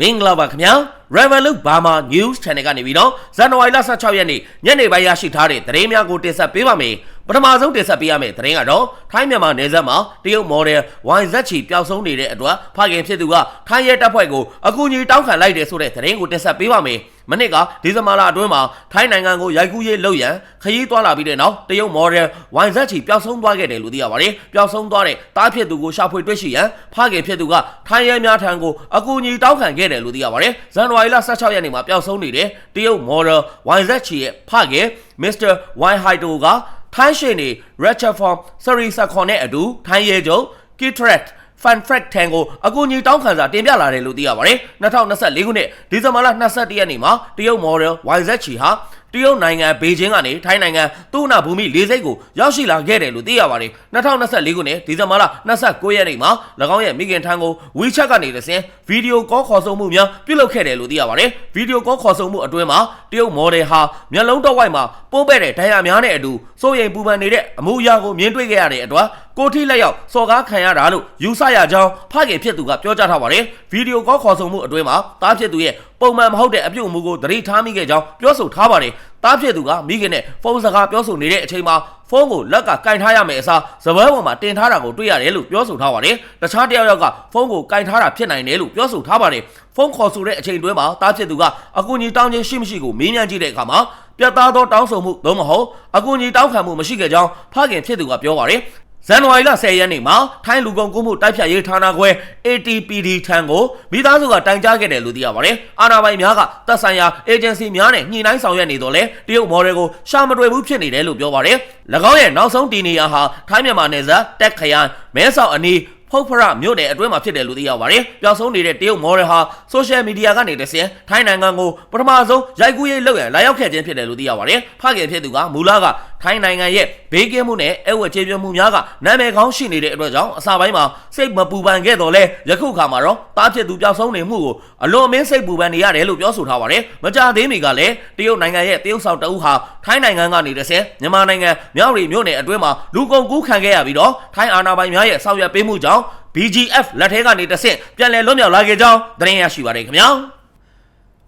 မင်္ဂလာပါခင်ဗျာ Revolut Burma News Channel ကနေပြီးတော့ဇန်နဝါရီလ16ရက်နေ့ညနေပိုင်းရရှိထားတဲ့သတင်းများကိုတင်ဆက်ပေးပါမယ်ပထမဆုံးတင်ဆက်ပေးရမယ့်သတင်းကတော့ထိုင်းမြန်မာနယ်စပ်မှာတရုတ်မော်ဒယ် YZ ချီပျောက်ဆုံးနေတဲ့အတွက်ဖခင်ဖြစ်သူကထိုင်းရဲတပ်ဖွဲ့ကိုအကူအညီတောင်းခံလိုက်တယ်ဆိုတဲ့သတင်းကိုတင်ဆက်ပေးပါမယ် မနစ်ကဒီဇင်ဘာလအတွင်းမှာထိုင်းနိုင်ငံကိုရိုက်ကူးရေးလုပ်ရန်ခရီးသွားလာပြီးတဲ့နောက်တရုတ်မော်ဒယ် YZ ချီပျောက်ဆုံးသွားခဲ့တယ်လို့သိရပါတယ်ပျောက်ဆုံးသွားတဲ့တားဖြစ်သူကိုရှာဖွေတွေ့ရှိရန်ဖခင်ဖြစ်သူကထိုင်းရဲများထံကိုအကူအညီတောင်းခံခဲ့တယ်လို့သိရပါတယ်ဇန်နဝါရီလ16ရက်နေ့မှာပျောက်ဆုံးနေတဲ့တရုတ်မော်ဒယ် YZ ချီရဲ့ဖခင်မစ္စတာ Y Haito ကထိုင်းရှင်နေ Richard Form Sari Sakon နဲ့အတူထိုင်းရဲချုပ် Kitret Fan Frack ထံကိုအကူအညီတောင်းခံစာတင်ပြလာတယ်လို့သိရပါတယ်2024ခုနှစ်ဒီဇင်ဘာလ22ရက်နေ့မှာတရုတ် model YZ ချီဟာ တရုတ်နိုင်ငံဘေကျင်းကနေထိုင်းနိုင်ငံသူ့နာဘူမိလေးစိတ်ကိုရောက်ရှိလာခဲ့တယ်လို့သိရပါတယ်2024ခုနှစ်ဒီဇင်ဘာလ29ရက်နေ့မှာ၎င်းရဲ့မိခင်ထံကို WeChat ကနေတဆင့်ဗီဒီယိုကောခေါ်ဆိုမှုများပြုလုပ်ခဲ့တယ်လို့သိရပါတယ်ဗီဒီယိုကောခေါ်ဆိုမှုအတွင်းမှာတရုတ် model ဟာမျက်လုံးတော့ဝိုက်မှာပိုးပဲ့တဲ့ဒဏ်ရာများနဲ့အတူစိုးရိမ်ပူပန်နေတဲ့အမှုအရာကိုမြင်တွေ့ခဲ့ရတဲ့အတွက်ကိုထိလက်ရောက်စော်ကားခံရတာလို့ယူဆရကြောင်းဖခင်ဖြစ်သူကပြောကြားထားပါတယ်ဗီဒီယိုကောခေါ်ဆိုမှုအတွင်းမှာတားဖြစ်သူရဲ့ပုံမှန်မဟုတ်တဲ့အပြုတ်အမူကိုသတိထားမိခဲ့ကြောင်းပြောဆိုထားပါတယ်တားဖြစ်သူကမိခင်နဲ့ဖုန်းစကားပြောဆိုနေတဲ့အချိန်မှာဖုန်းကိုလက်ကကင်ထားရမယ်အစားစပွဲပေါ်မှာတင်ထားတာကိုတွေ့ရတယ်လို့ပြောဆိုထားပါတယ်တခြားတယောက်ယောက်ကဖုန်းကိုကင်ထားတာဖြစ်နိုင်တယ်လို့ပြောဆိုထားပါတယ်ဖုန်းခေါ်ဆိုတဲ့အချိန်တွင်းမှာတားဖြစ်သူကအကူအညီတောင်းခြင်းရှိမရှိကိုမေးမြန်းကြည့်တဲ့အခါမှာပြတ်သားသောတောင်းဆိုမှုသို့မဟုတ်အကူအညီတောင်းခံမှုမရှိခဲ့ကြောင်းဖခင်ဖြစ်သူကပြောပါတယ် ဇန်နဝါရီလ10ရက်နေ့မှာထိုင်းလူကုန်ကူးမှုတိုက်ဖြတ်ရေးဌာနခွဲ ATPD ထံကိုမိသားစုကတိုင်ကြားခဲ့တယ်လို့သိရပါတယ်။အာဏာပိုင်များကသက်ဆိုင်ရာ agency များနဲ့ညှိနှိုင်းဆောင်ရွက်နေတော့လဲတရုတ်မော်ဒယ်ကိုရှာမတွေ့ဘူးဖြစ်နေတယ်လို့ပြောပါတယ်။၎င်းရဲ့နောက်ဆုံးတည်နေရာဟာထိုင်းမြန်မာနယ်စပ်တက်ခရိုင်မဲဆောက်အနီးဖုတ်ဖရမြို့နယ်အတွင်းမှာဖြစ်တယ်လို့သိရပါတယ်။ပျောက်ဆုံးနေတဲ့တရုတ်မော်ဒယ်ဟာဆိုရှယ်မီဒီယာကနေတဆင့်ထိုင်းနိုင်ငံကိုပထမဆုံးရိုက်ကူးရေးလုပ်ရန်လာရောက်ခဲ့ခြင်းဖြစ်တယ်လို့သိရပါတယ်။ဖခင်ဖြစ်သူကမူလကထိုင်းနိုင်ငံရဲ့ဘေးကင်းမှုနဲ့အဝတ်ကျေပြမှုများကနာမည်ကောင်းရှိနေတဲ့အတွက်ကြောင့်အစပိုင်းမှာစိတ်မပူပန်ခဲ့တော့လဲယခုခါမှာတော့တားဖြစ်သူပျောက်ဆုံးနေမှုကိုအလွန်အမင်းစိတ်ပူပန်နေရတယ်လို့ပြောဆိုထားပါတယ်။မကြသေးမီကလည်းတရုတ်နိုင်ငံရဲ့တရုတ်ဆောင်တအုပ်ဟာထိုင်းနိုင်ငံကနေတဆင့်မြန်မာနိုင်ငံမြောက်ရီမြို့နယ်အတွင်းမှာလူကုန်ကူးခံခဲ့ရပြီးတော့ထိုင်းအာဏာပိုင်များရဲ့ဆောင်ရွက်ပေးမှုကြောင့် BGF လက်ထဲကနေတဆင့်ပြန်လည်လွတ်မြောက်လာခဲ့ကြောင်းသတင်းရရှိပါတယ်ခင်ဗျာ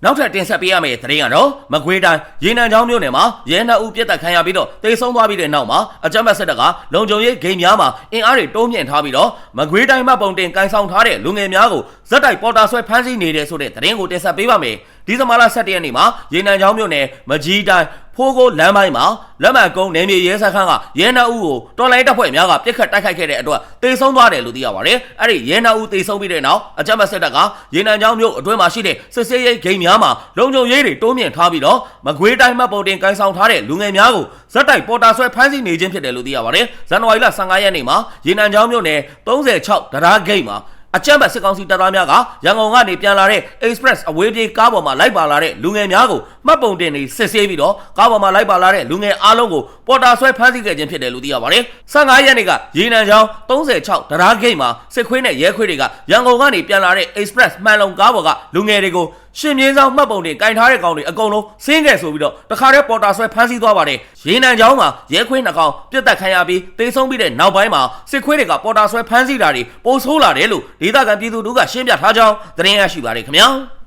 နောက်ထပ်တင်ဆက်ပေးရမယ့်သတင်းကတော့မကွေးတိုင်းရေနံချောင်းမြို့နယ်မှာရဲနှအုပ်ပြစ်တက်ခံရပြီးတော့တိတ်ဆုံးသွားပြီးတဲ့နောက်မှာအကြမ်းဖက်စစ်တပ်ကလုံခြုံရေးဂိမ်းများမှာအင်အားတွေတိုးမြင့်ထားပြီးတော့မကွေးတိုင်းမှပုံတင်ကန်ဆောင်ထားတဲ့လူငယ်များကိုဇက်တိုက်ပေါ်တာဆွဲဖမ်းဆီးနေတဲ့ဆိုတဲ့သတင်းကိုတင်ဆက်ပေးပါမယ် ဒီဇင်ဘာလ17ရက်နေ့မှာရေနံချောင်းမြို့နယ်မကြီးတိုင်းဖိုးကိုလမ်းပိုင်းမှာလက်မှတ်ကုန်းနေမြေရဲစခန်းကရဲနှအုပ်ကိုတော်လိုင်းတပ်ဖွဲ့များကပြစ်ခတ်တိုက်ခိုက်ခဲ့တဲ့အတွက်တေဆုံးသွားတယ်လို့သိရပါတယ်။အဲ့ဒီရဲနှအုပ်တေဆုံးပြီးတဲ့နောက်အကြမ်းဖက်စစ်တပ်ကရေနံချောင်းမြို့အတွင်းမှာရှိတဲ့စစ်ဆေးရေးဂိမ်းများမှာလုံခြုံရေးတွေတိုးမြင့်ထားပြီးတော့မကွေးတိုင်းမှပုံတင်ကိုင်းဆောင်ထားတဲ့လူငယ်များကိုဇက်တိုက်ပေါ်တာဆွဲဖမ်းဆီးနေခြင်းဖြစ်တယ်လို့သိရပါတယ်။ဇန်နဝါရီလ15ရက်နေ့မှာရေနံချောင်းမြို့နယ်36တရားဂိမ်းမှာ အကြမ်းဖက်စစ်ကောင်စီတပ်သားများကရန်ကုန်ကနေပြန်လာတဲ့ Express အဝေးပြေးကားပေါ်မှာလိုက်ပါလာတဲ့လူငယ်များကိုမှတ်ပုံတင်နေစစ်ဆေးပြီးတော့ကားပေါ်မှာလိုက်ပါလာတဲ့လူငယ်အားလုံးကိုပေါ်တာဆွဲဖမ်းဆီးခဲ့ခြင်းဖြစ်တယ်လို့သိရပါတယ်။15ရက်နေ့ကရေနံချောင်း36တရားဂိတ်မှာစစ်ခွေးနဲ့ရဲခွေးတွေကရန်ကုန်ကနေပြန်လာတဲ့ Express မှန်လုံကားပေါ်ကလူငယ်တွေကို ရှင်မြင်းဆောင်မှတ်ပုံတွေကင်ထားတဲ့ကောင်တွေအကုန်လုံးဆင်းခဲ့ဆိုပြီးတော့တခါတည်းပေါ်တာဆွဲဖမ်းဆီးသွားပါတယ်။ရေနံချောင်းမှာရဲခွေးနှကောင်ပြစ်တက်ခံရပြီးတေဆုံးပြီးတဲ့နောက်ပိုင်းမှာစစ်ခွေးတွေကပေါ်တာဆွဲဖမ်းဆီးတာတွေပိုဆိုးလာတယ်လို့ဒေသခံပြည်သူတို့ကရှင်းပြထားကြောင်းသတင်းရရှိပါတယ်ခင်ဗျာ။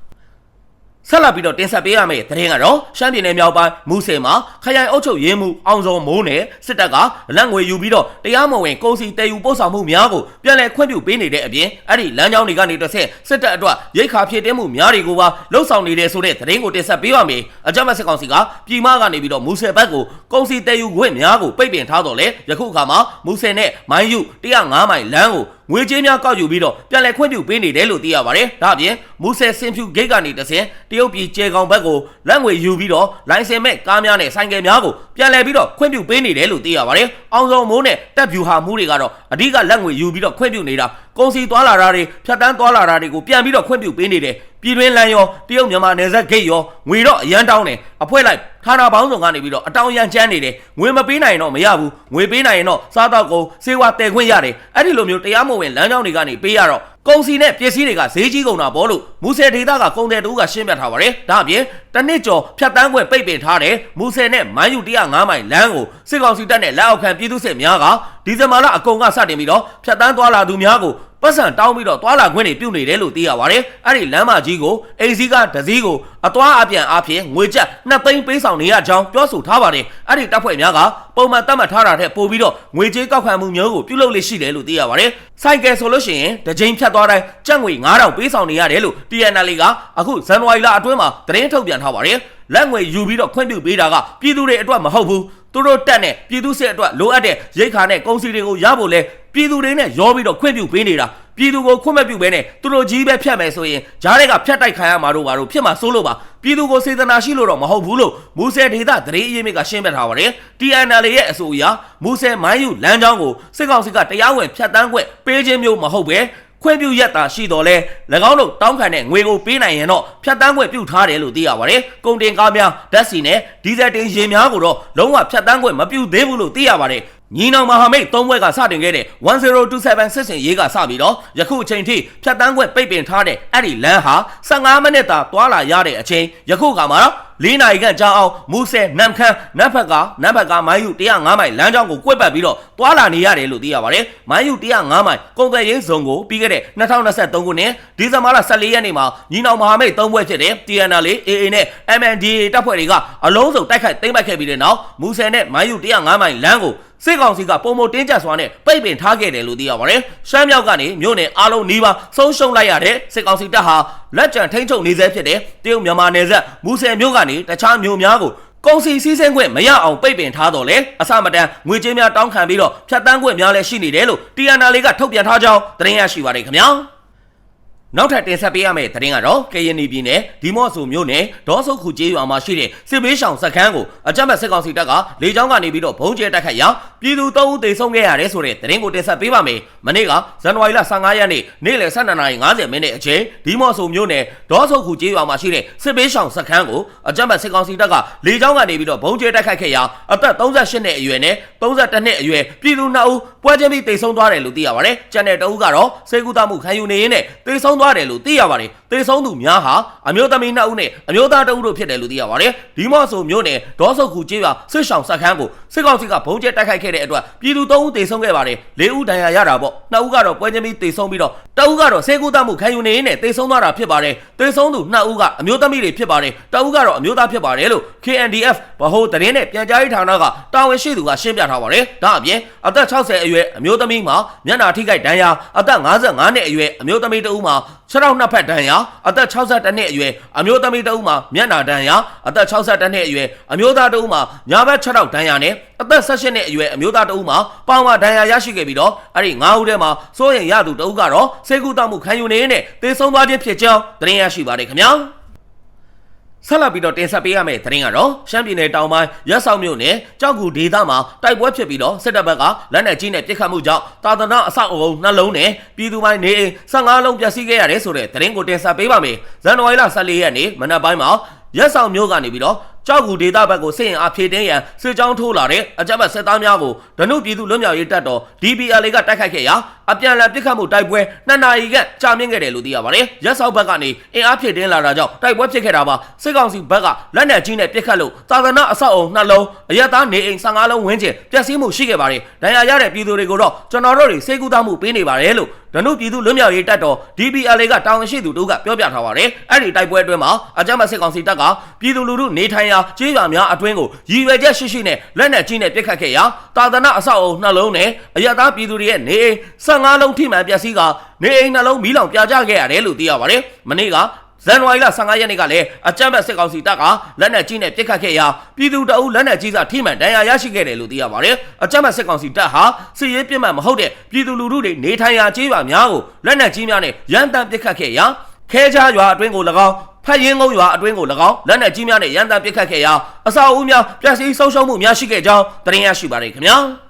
ဆက်လက်ပြီးတော့တင်ဆက်ပေးရမယ့်သတင်းကတော့ရှမ်းပြည်နယ်မြောက်ပိုင်းမူဆယ်မှာခရိုင်အုပ်ချုပ်ရေးမှူးအောင်စောမိုးနဲ့စစ်တပ်ကလက်ငွေယူပြီးတော့တရားမဝင်ကုန်စည်တည်ယူပို့ဆောင်မှုများကိုပြန်လည်ခွင့်ပြုပေးနေတဲ့အပြင်အဲ့ဒီလမ်းကြောင်းတွေကနေတစ်ဆက်စစ်တပ်အတွက်ရိတ်ခါဖြစ်တင်းမှုများတွေကိုပါလှုပ်ဆောင်နေတဲ့ဆိုတဲ့သတင်းကိုတင်ဆက်ပေးပါမယ်အကြမ်းဖက်စစ်ကောင်စီကပြည်မကနေပြီးတော့မူဆယ်ဘက်ကိုကုန်စည်တည်ယူခွင့်များကိုပိတ်ပင်ထားတော့လေယခုအခါမှာမူဆယ်နဲ့မိုင်းယူ105မိုင်လမ်းကိုငွေကြေးများကောက်ယူပြီးတော့ပြန်လည်ခွင့်ပြုပေးနေတယ်လို့သိရပါတယ်။ဒါ့အပြင်မူဆယ်စင်ဖြူဂိတ်ကနေတဆင်တရုတ်ပြည်ကျေကောင်ဘက်ကိုလက်ငွေယူပြီးတော့လိုင်စင်မဲ့ကားများနဲ့ဆိုင်ကယ်များကိုပြန်လည်ပြီးတော့ခွင့်ပြုပေးနေတယ်လို့သိရပါတယ်။အောင်စုံမိုးနဲ့တက်ဖြူဟာမှုတွေကတော့အဓိကလက်ငွေယူပြီးတော့ခွင့်ပြုနေတာကုန်စီသွားလာတာတွေဖြတ်တန်းသွားလာတာတွေကိုပြန်ပြီးတော့ခွင့်ပြုပေးနေတယ် ပြည်တွင်းလမ်းရောတရုတ်မြန်မာနယ်စပ်ဂိတ်ရောငွေတော့အရန်တောင်းတယ်အဖွဲလိုက်ဌာနပေါင်းစုံကနေပြီးတော့အတောင်ရန်ချမ်းနေတယ်ငွေမပေးနိုင်တော့မရဘူးငွေပေးနိုင်ရင်တော့စားတော့ကုန်စေဝါတည်ခွင့်ရတယ်အဲ့ဒီလိုမျိုးတရားမဝင်လမ်းကြောင်းတွေကနေပေးရတော့ကုန်စီနဲ့ပစ္စည်းတွေကဈေးကြီးကုန်တာပေါ့လို့မူဆယ်ဒေသကကုန်တယ်တူကရှင်းပြထားပါတယ်ဒါအပြင်တနစ်ကျော်ဖြတ်တန်းခွင့်ပိတ်ပင်ထားတယ်မူဆယ်နဲ့မိုင်းယူ105မိုင်လမ်းကိုစစ်ကောင်စီတပ်နဲ့လက်အောက်ခံပြည်သူစစ်များကဒီဇင်ဘာလအကုန်ကစတင်ပြီးတော့ဖြတ်တန်းသွားလာသူများကို ပတ်စံတောင်းပြီးတော့သွာလာခွင့်တွေပြုနေတယ်လို့သိရပါတယ်အဲ့ဒီလမ်းမကြီးကိုအိမ်စီးကဒစည်းကိုအသွာအပြန်အဖြစ်ငွေကျပ်2သိန်းပေးဆောင်နေရကြောင်းပြောဆိုထားပါတယ်အဲ့ဒီတပ်ဖွဲ့များကပုံမှန်သတ်မှတ်ထားတာထက်ပိုပြီးတော့ငွေကြေးကောက်ခံမှုမျိုးကိုပြုလုပ်လေ့ရှိတယ်လို့သိရပါတယ်စိုက်ကယ်ဆိုလို့ရှိရင်တစ်ချိန်ဖြတ်သွားတိုင်းကျပ်ငွေ9000ပေးဆောင်နေရတယ်လို့ TNL ကအခုဇန်နဝါရီလအတွင်းမှာသတင်းထုတ်ပြန်ထားပါတယ်လက်ငွေယူပြီးတော့ခွင့်ပြုပေးတာကပြည်သူတွေအတွက်မဟုတ်ဘူး သူတို့တက်နဲ့ပြည်သူစစ်အတွက်လိုအပ်တဲ့ရိတ်ခါနဲ့ကုန်စည်တွေကိုရဖို့လဲပြည်သူတွေနဲ့ရောပြီးတော့ခွင့်ပြုပေးနေတာပြည်သူကိုခွင့်မပြုဘဲနဲ့သူတို့ကြီးပဲဖြတ်မယ်ဆိုရင်ဂျားတွေကဖြတ်တိုက်ခံရမှာတို့ဘာလို့ဖြစ်မှာစိုးလို့ပါပြည်သူကိုစေတနာရှိလို့တော့မဟုတ်ဘူးလို့မူဆယ်ဒေသသတင်းအရေးမြစ်ကရှင်းပြထားပါတယ် TNL ရဲ့အဆိုအရမူဆယ်မိုင်းယူလမ်းကြောင်းကိုစစ်ကောင်စီကတရားဝင်ဖြတ်တန်းခွင့်ပေးခြင်းမျိုးမဟုတ်ပဲ ခွင့်ပြုရက်တာရှိတော်လဲ၎င်းတို့တောင်းခံတဲ့ငွေကိုပေးနိုင်ရင်တော့ဖြတ်တန်းခွင့်ပြုထားတယ်လို့သိရပါတယ်။ကုန်တင်ကားများဓာတ်ဆီနဲ့ဒီဇယ်တင်ယာဉ်များကိုတော့လုံးဝဖြတ်တန်းခွင့်မပြုသေးဘူးလို့သိရပါတယ်။ညီနောင်မဟာမိတ်သုံးဘွဲကစတင်ခဲ့တဲ့1027စစ်စင်ရေးကစပြီးတော့ယခုအချိန်ထိဖြတ်တန်းခွင့်ပိတ်ပင်ထားတဲ့အဲ့ဒီလမ်းဟာ15မိနစ်သာတွာလာရတဲ့အချိန်ယခုကမှတော့ လေးနာရီခန့်ကြာအောင်မူဆယ်နမ်ခမ်းနတ်ဖက်ကနတ်ဖက်ကမိုင်းယူ105မိုင်လမ်းကြောင်းကိုကွက်ပတ်ပြီးတော့တွာလာနေရတယ်လို့သိရပါတယ်။မိုင်းယူ105မိုင်ကုန်သွယ်ရေးဇုံကိုပြီးခဲ့တဲ့2023ခုနှစ်ဒီဇင်ဘာလ14ရက်နေ့မှာညီနောင်မဟာမိတ်သုံးဘွဲဖြစ်တဲ့ TNL AA နဲ့ MNDAA တပ်ဖွဲ့တွေကအလုံးစုံတိုက်ခိုက်သိမ်းပိုက်ခဲ့ပြီးတဲ့နောက်မူဆယ်နဲ့မိုင်းယူ105မိုင်လမ်းကိုစစ်ကောင်စီကပုံမတင်းကျပ်စွာနဲ့ပိတ်ပင်ထားခဲ့တယ်လို့သိရပါတယ်။ရှမ်းမြောက်ကနေမြို့နယ်အားလုံးနီးပါးဆုံးရှုံးလိုက်ရတဲ့စစ်ကောင်စီတပ်ဟာလက်ကျန်ထိန်းချုပ်နေဆဲဖြစ်တဲ့တရုတ်မြန်မာနယ်စပ်မူဆယ်မြို့ကနေတခြားမြို့များကိုကုန်စီစည်းစိမ်ခွင့်မရအောင်ပိတ်ပင်ထားတော့လေအစမတန်ငွေကြေးများတောင်းခံပြီးတော့ဖြတ်တန်းခွင့်များလည်းရှိနေတယ်လို့ TNL ကထုတ်ပြန်ထားကြောင်းသတင်းရရှိပါတယ်ခင်ဗျာ။ နောက်ထပ်တင်ဆက်ပေးရမယ့်သတင်းကတော့ကရင်ပြည်နယ်ဒီမော့ဆိုမြို့နယ်ဒေါ်ဆုတ်ခုကျေးရွာမှာရှိတဲ့စစ်ဘေးရှောင်စခန်းကိုအကြမ်းဖက်စစ်ကောင်စီတပ်ကလေကြောင်းကနေပြီးတော့ဘုံကျဲတိုက်ခိုက်ရာပြည်သူ၃ဦးသေဆုံးခဲ့ရတယ်ဆိုတဲ့သတင်းကိုတင်ဆက်ပေးပါမယ်။မနေ့ကဇန်နဝါရီလ15ရက်နေ့နေ့လယ်12:50မိနစ်အချိန်ဒီမော့ဆိုမြို့နယ်ဒေါ်ဆုတ်ခုကျေးရွာမှာရှိတဲ့စစ်ဘေးရှောင်စခန်းကိုအကြမ်းဖက်စစ်ကောင်စီတပ်ကလေကြောင်းကနေပြီးတော့ဘုံကျဲတိုက်ခိုက်ခဲ့ရာအသက်38နှစ်အရွယ်နဲ့32နှစ်အရွယ်ပြည်သူ2ဦးပွဲချင်းပြီးသေဆုံးသွားတယ်လို့သိရပါတယ်။ကျန်တဲ့တအုပ်ကတော့စေကူတာမှုခံယူနေရင်းနဲ့သေဆုံးသွားတယ်လို့သိရပါတယ်။သေဆုံးသူများဟာအမျိုးသမီး2ဦးနဲ့အမျိုးသား2ဦးတို့ဖြစ်တယ်လို့သိရပါတယ်။ဒီမော့ဆိုမြို့နယ်ဒေါ်ဆုတ်ခုကျေးရွာစစ်ဆောင်စခန်းကိုစစ်ကောင်စီကဘုံကျဲတိုက်ခိုက်ခဲ့တဲ့အတွက်ပြည်သူ3ဦးသေဆုံးခဲ့ပါတယ်။4ဦးဒဏ်ရာရတာပေါ့။2ဦးကတော့ပွဲချင်းပြီးသေဆုံးပြီးတော့တဦးကတော့စေကူတာမှုခံယူနေရင်းနဲ့သေဆုံးသွားတာဖြစ်ပါတယ်။သေဆုံးသူ2ဦးကအမျိုးသမီးတွေဖြစ်ပါတယ်။တဦးကတော့အမျိုးသားဖြစ်ပါတယ်လို့ KNDF ဗဟိုသတင်းနဲ့ပြန်ကြားရေးဌာနကတာဝန်ရှိသူကရှင်းပြထားပါတယ်။ဒါအပြင်အသက်60အရွယ်အမျိုးသမီးမှာမျက်နှာထိခိုက်ဒဏ်ရာအသက်55နှစ်အရွယ်အမျိုးသမီးတဦးမှာခြေထောက်နှစ်ဖက်ဒဏ်ရာအသက်62နှစ်အရွယ်အမျိုးသမီးတဦးမှာမျက်နှာဒဏ်ရာအသက်62နှစ်အရွယ်အမျိုးသားတဦးမှာညာဘက်ခြေထောက်ဒဏ်ရာနဲ့အသက်18နှစ်အရွယ်အမျိုးသားတဦးမှာပေါင်မဒဏ်ရာရရှိခဲ့ပြီးတော့အဲ့ဒီ9ဦးထဲမှာစိုးရင်ရသူတဦးကတော့စေကူတောက်မှုခံယူနေနဲ့သေဆုံးသွားခြင်းဖြစ်ကြောင်းသတင်းရရှိပါတယ်ခင်ဗျာ ဆက်လက်ပြီးတော့တင်ဆက်ပေးရမယ့်သတင်းကတော့ရှမ်းပြည်နယ်တောင်ပိုင်းရက်ဆောင်မြို့နယ်ကြောက်ကူဒေသမှာတိုက်ပွဲဖြစ်ပြီးတော့စစ်တပ်ဘက်ကလက်နက်ကြီးနဲ့ပစ်ခတ်မှုကြောင့်တာသနာအဆောက်အအုံနှလုံးနဲ့ပြည်သူပိုင်းနေအိမ်15လုံးပျက်စီးခဲ့ရတယ်ဆိုတဲ့သတင်းကိုတင်ဆက်ပေးပါမယ်။ဇန်နဝါရီလ14ရက်နေ့မနက်ပိုင်းမှာရက်ဆောင်မြို့ကနေပြီးတော့ကြောက်ကူဒေသဘက်ကိုစစ်ရင်အားဖြည့်တင်းရန်စစ်ကြောင်းထိုးလာတဲ့အကြမ်းဖက်စစ်သားများကိုဒနုပြည်သူလွတ်မြောက်ရေးတပ်တော် DPL ကတိုက်ခိုက်ခဲ့ရာ အပြန်အလှန်ပစ်ခတ်မှုတိုက်ပွဲနှစ်နာရီခန့်ကြာမြင့်ခဲ့တယ်လို့သိရပါတယ်။ရက်ဆောင်ဘက်ကနေအင်အားဖြည့်တင်းလာတာကြောင့်တိုက်ပွဲဖြစ်ခဲ့တာပါစစ်ကောင်စီဘက်ကလက်နက်ကြီးနဲ့ပစ်ခတ်လို့သာသနာအဆောက်အုံနှလုံးအရသားနေအိမ်15လုံးဝန်းကျင်ပျက်စီးမှုရှိခဲ့ပါတယ်။ဒဏ်ရာရတဲ့ပြည်သူတွေကိုတော့ကျွန်တော်တို့တွေစေကူသားမှုပေးနေပါတယ်လို့ဒနုပြည်သူလွတ်မြောက်ရေးတပ်တော် DPL ကတာဝန်ရှိသူတို့ကပြောပြထားပါတယ်။အဲ့ဒီတိုက်ပွဲအတွင်းမှာအကြမ်းဖက်စစ်ကောင်စီတပ်ကပြည်သူလူထုနေထိုင်ရာကျေးရွာများအတွင်းကိုရည်ရွယ်ချက်ရှိရှိနဲ့လက်နက်ကြီးနဲ့ပစ်ခတ်ခဲ့ရာတာသနာအဆောက်အုံနှလုံးနဲ့အရသားပြည်သူတွေရဲ့နေအိမ်15လုံးထိမှန်ပျက်စီးကနေအိမ်နှလုံးမီးလောင်ပြာကျခဲ့ရတယ်လို့သိရပါတယ်။မနေ့ကဇန်နဝါရီလ15ရက်နေ့ကလည်းအကြမ်းဖက်စစ်ကောင်စီတပ်ကလက်နက်ကြီးနဲ့ပစ်ခတ်ခဲ့ရာပြည်သူတအုပ်လက်နက်ကြီးစာထိမှန်ဒဏ်ရာရရှိခဲ့တယ်လို့သိရပါတယ်။အကြမ်းဖက်စစ်ကောင်စီတပ်ဟာစစ်ရေးပြစ်မှတ်မဟုတ်တဲ့ပြည်သူလူထုတွေနေထိုင်ရာကျေးရွာများကိုလက်နက်ကြီးများနဲ့ရန်တမ်းပစ်ခတ်ခဲ့ရာခဲကြားရွာအတွင်းကို၎င်းဖတ်ရင်ကုန်းရွာအတွင်းကို၎င်းလက်နက်ကြီးများနဲ့ရန်တမ်းပစ်ခတ်ခဲ့ရာအဆောက်အဦများပျက်စီးဆုံးရှုံးမှုများရှိခဲ့ကြောင်းသတင်းရရှိပါတယ်ခင်ဗျာ။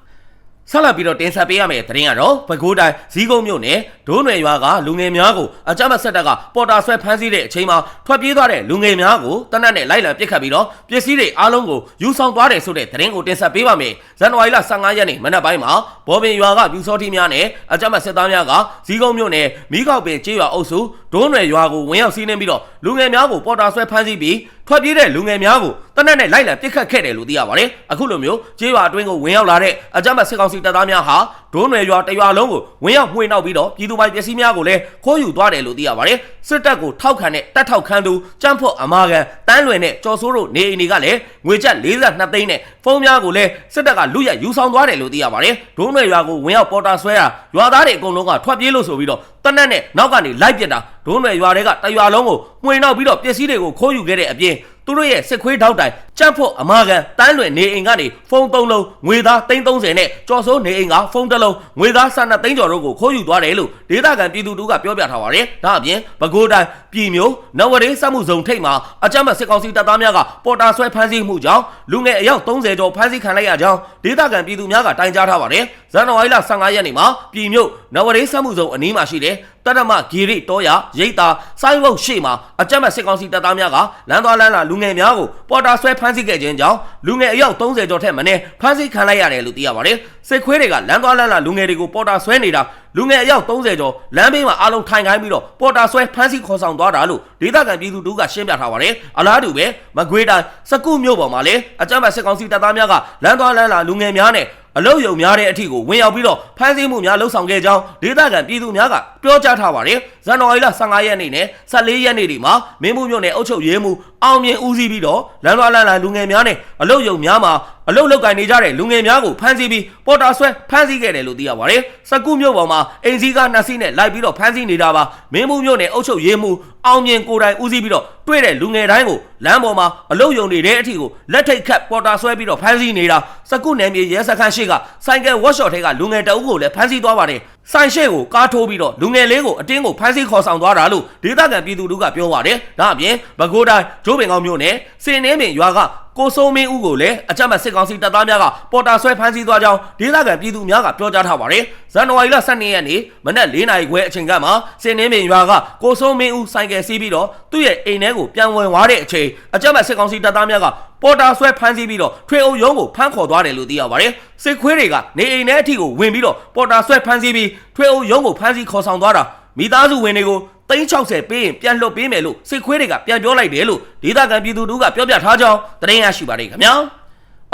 ဆက်လက်ပြီးတော့တင်ဆက်ပေးရမယ့်သတင်းကတော့ပဲခူးတိုင်းဇီးကုန်းမြို့နယ်ဒိုးနယ်ရွာကလူငယ်များကိုအကြမ်းဖက်ဆက်တပ်ကပေါ်တာဆွဲဖမ်းဆီးတဲ့အချိန်မှာထွက်ပြေးသွားတဲ့လူငယ်များကိုတနက်နဲ့လိုက်လံပစ်ခတ်ပြီးတော့ပစ္စည်းတွေအားလုံးကိုယူဆောင်သွားတယ်ဆိုတဲ့သတင်းကိုတင်ဆက်ပေးပါမယ်။ဇန်နဝါရီလ15ရက်နေ့မနက်ပိုင်းမှာဘော်ပင်ရွာကပြူစောတိများနဲ့အကြမ်းဖက်စစ်သားများကဇီးကုန်းမြို့နယ်မိခောက်ပင်ကျေးရွာအုပ်စုဒိုးနယ်ရွာကိုဝင်ရောက်စီးနှင်းပြီးတော့လူငယ်များကိုပေါ်တာဆွဲဖမ်းဆီးပြီး ထွက်ပြေးတဲ့လူငယ်များကိုတနက်နဲ့လိုက်လံပစ်ခတ်ခဲ့တယ်လို့သိရပါတယ်။အခုလိုမျိုးကျေးရွာအတွင်းကိုဝင်ရောက်လာတဲ့အကြမ်းဖက်စစ်ကောင်စီတပ်သားများဟာ ဒုံးနယ်ရွာတရွာလုံးကိုဝင်ရောက်မှွေနှောက်ပြီးတော့ပြည်သူပိုင်ပစ္စည်းများကိုလည်းခိုးယူသွားတယ်လို့သိရပါတယ်စစ်တပ်ကိုထောက်ခံတဲ့တပ်ထောက်ခံသူကြမ်းဖို့အမာခံတန်းလွင်နဲ့ကျော်စိုးတို့နေအိမ်တွေကလည်းငွေကျပ်42သိန်းနဲ့ဖုန်းများကိုလည်းစစ်တပ်ကလူရက်ယူဆောင်သွားတယ်လို့သိရပါတယ်ဒုံးနယ်ရွာကိုဝင်ရောက်ပေါ်တာဆွဲတာရွာသားတွေအကုန်လုံးကထွက်ပြေးလို့ဆိုပြီးတော့တနက်နဲ့နောက်ကနေလိုက်ပစ်တာဒုံးနယ်ရွာတွေကတရွာလုံးကိုမှွေနှောက်ပြီးတော့ပစ္စည်းတွေကိုခိုးယူခဲ့တဲ့အပြင်သူတို့ရဲ့စစ်ခွေးထောက်တိုင် ကြက်ဖို့အမာခံတန်းလွင်နေအိမ်ကနေဖုန်း၃လုံးငွေသား330နဲ့ကြော်စိုးနေအိမ်ကဖုန်းတစ်လုံးငွေသား12သိန်းကျော်တို့ကိုခိုးယူသွားတယ်လို့ဒေသခံပြည်သူတို့ကပြောပြထားပါတယ်။ဒါအပြင်ပဲခူးတိုင်းပြည်မျိုးနဝရေးစက်မှုဇုံထိပ်မှာအကြမ်းဖက်စစ်ကောင်စီတပ်သားများကပေါ်တာဆွဲဖမ်းဆီးမှုကြောင့်လူငယ်အယောက်30ကျော်ဖမ်းဆီးခံလိုက်ရကြောင်းဒေသခံပြည်သူများကတိုင်ကြားထားပါတယ်။ဇန်နဝါရီလ15ရက်နေ့မှာပြည်မျိုးနဝရေးစက်မှုဇုံအနီးမှာရှိတဲ့တရမဂီရိတောရရိတ်တာစိုင်းဝုတ်ရှိမှာအကြမ်းဖက်စစ်ကောင်စီတပ်သားများကလမ်းသွားလမ်းလာလူငယ်များကိုပေါ်တာဆွဲဖမ်းဆီးခဲ့ခြင်းကြောင့်လူငယ်အယောက်30ကျော်ထက်မနည်းဖမ်းဆီးခံလိုက်ရတယ်လို့သိရပါတယ်။စစ်ခွေးတွေကလမ်းသွားလမ်းလာလူငယ်တွေကိုပေါ်တာဆွဲနေတာ လူငယ်အယောက်30ကျော်လမ်းဘေးမှာအားလုံးထိုင်ခိုင်းပြီးတော့ပေါ်တာဆွဲဖမ်းဆီးခေါ်ဆောင်သွားတာလို့ဒေသခံပြည်သူတို့ကရှင်းပြထားပါတယ်။အလားတူပဲမကွေးတိုင်းစကုမြို့ပေါ်မှာလည်းအကြမ်းဖက်စစ်ကောင်စီတပ်သားများကလမ်းသွားလမ်းလာလူငယ်များနဲ့အလုတ်ယုံများတဲ့အထီကိုဝင်ရောက်ပြီးတော့ဖမ်းဆီးမှုများလှုပ်ဆောင်ခဲ့ကြောင်းဒေသခံပြည်သူများကပြောကြားထားပါတယ်။ဇန်နဝါရီလ15ရက်နေ့နဲ့14ရက်နေ့တွေမှာမင်းမှုမြို့နယ်အုပ်ချုပ်ရေးမှူးအောင်မြင်ဦးစီးပြီးတော့လမ်းသွားလမ်းလာလူငယ်များနဲ့အလုတ်ယုံများမှာအလုတ်လောက်ကင်နေကြတဲ့လူငယ်များကိုဖမ်းဆီးပြီးပေါ်တာဆွဲဖမ်းဆီးခဲ့တယ်လို့သိရပါတယ်။စကုမြို့ပေါ်မှာအင်စည်းကားနှစ်စီးနဲ့လိုက်ပြီးတော့ဖမ်းဆီးနေတာပါ။မင်းမှုမြို့နယ်အုပ်ချုပ်ရေးမှူးအောင်မြင်ကိုယ်တိုင်ဦးစီးပြီးတော့တွေ့တဲ့လူငယ်တိုင်းကိုလမ်းပေါ်မှာအလုတ်ယုံနေတဲ့အထီကိုလက်ထိတ်ခတ်ပေါ်တာဆွဲပြီးတော့ဖမ်းဆီးနေတာစကုနယ်မြေရဲစခန်းရှိကဆိုင်ကယ်ဝက်ရှော့ထဲကလူငယ်တအုပ်ကိုလည်းဖမ်းဆီးသွားပါတယ်။ဆိုင်ရှေ့ကိုကားထိုးပြီးတော့လူငယ်လေးကိုအတင်းကိုဖမ်းဆီးခေါ်ဆောင်သွားတာလို့ဒေသခံပြည်သူတို့ကပြောပါတယ်။ဒါအပြင်ပဲခူးတိုင်းဂျိုးပင်ကောင်းမြို့နယ်စင်နှင်းပင်ရွာကကိုစိုးမင်းဦးကိုလည်းအကြမ်းဖက်စစ်ကောင်စီတပ်သားများကပေါ်တာဆွဲဖမ်းဆီးသွားကြောင်းဒေသခံပြည်သူများကပြောကြားထားပါတယ်။ဇန်နဝါရီလ12ရက်နေ့မနက်၄နာရီခွဲအချိန်ကမှစင်နှင်းပင်ရွာကကိုစိုးမင်းဦးဆိုင်ကယ်စီးပြီးတော့သူ့ရဲ့အိမ်ထဲကိုပြန်ဝင်သွားတဲ့အချိန်အကြမ်းဖက်စစ်ကောင်စီတပ်သားများကပေါ်တာဆွဲဖမ်းဆီးပြီးတော့ထွေအုပ်ရုံးကိုဖမ်းခေါ်သွားတယ်လို့သိရပါတယ်။စစ်ခွေးတွေကနေအိမ်ထဲအထိကိုဝင်ပြီးတော့ပေါ်တာဆွဲဖမ်းဆီးပြီးထွေအုပ်ရုံးကိုဖမ်းဆီးခေါ်ဆောင်သွားတာမိသားစုဝင်တွေကို 360ပေးရင်ပြန်လွှတ်ပေးမယ်လို့စစ်ခွေးတွေကပြန်ပြောလိုက်တယ်လို့ဒေသခံပြည်သူတို့ကပြောပြထားကြောင်းသတင်းရရှိပါတယ်ခင်ဗျာ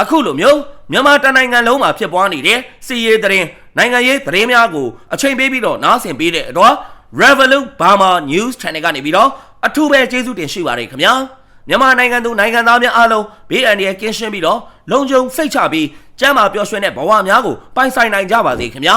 အခုလိုမျိုးမြန်မာတနိုင်ငံလုံးမှာဖြစ်ပွားနေတဲ့စီရေးသတင်းနိုင်ငံရေးသတင်းများကိုအချိန်ပေးပြီးတော့နားဆင်ပေးတဲ့အတွက် Revolut Burma News Channel ကနေပြီးတော့အထူးပဲကျေးဇူးတင်ရှိပါတယ်ခင်ဗျာမြန်မာနိုင်ငံသူနိုင်ငံသားများအားလုံးဘေးအန္တရာယ်ကင်းရှင်းပြီးတော့လုံခြုံစိတ်ချပြီးကျန်းမာပျော်ရွှင်တဲ့ဘဝများကိုပိုင်ဆိုင်နိုင်ကြပါစေခင်ဗျာ